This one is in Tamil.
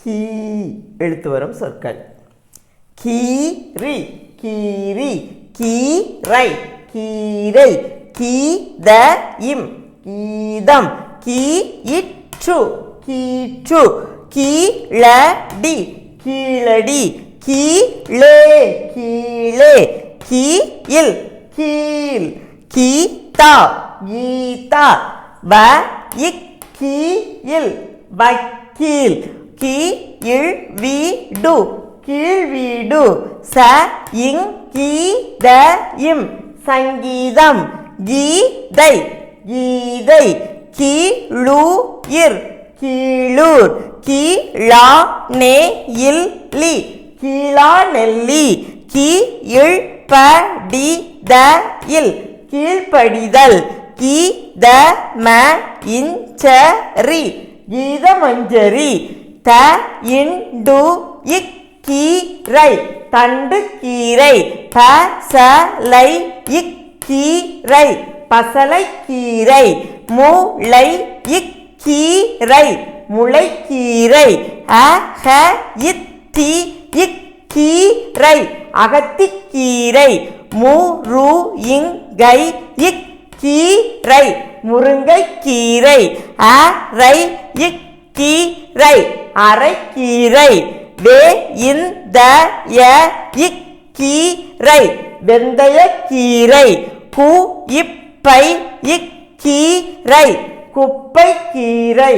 கீ எழுத்து வரும் சொற்கள். கீரி கீரி கீரை கீரை கீத இம் கீதம் கீ இற்று கீற்று கீழடி கீழடி கீழே கீழே கீயில் கீழ் கீதா கீதா வ இக் வக்கீல் கீ இல் வீடு கீழ் வீடு ச இங் கீ த இம். சங்கீதம். கீதை. கீதை. கீழூயிர். கீழூர். கீழா நே இல் லி கீழா நெல்லி கீ இல் டி த இல் கீழ்ப்படிதல். கீ த ம இஞ்சரி. கீதமஞ்சரி. த இண்டு இக் கீரை தண்டு கீரை. ப ச இக் கீரை பசலை கீரை. மூளை இக் கீரை. முளைக்கீரை அக இத்தி இக் கீரை. அகத்திக்கீரை முரு இங்கை இக் கீரை. முருங்கைக்கீரை ரை இக் கீரை அரைக்கீரை. வே இந்த ய வெந்தய கீரை. வெந்தயக்கீரை. கு இப்பை குப்பை கீரை.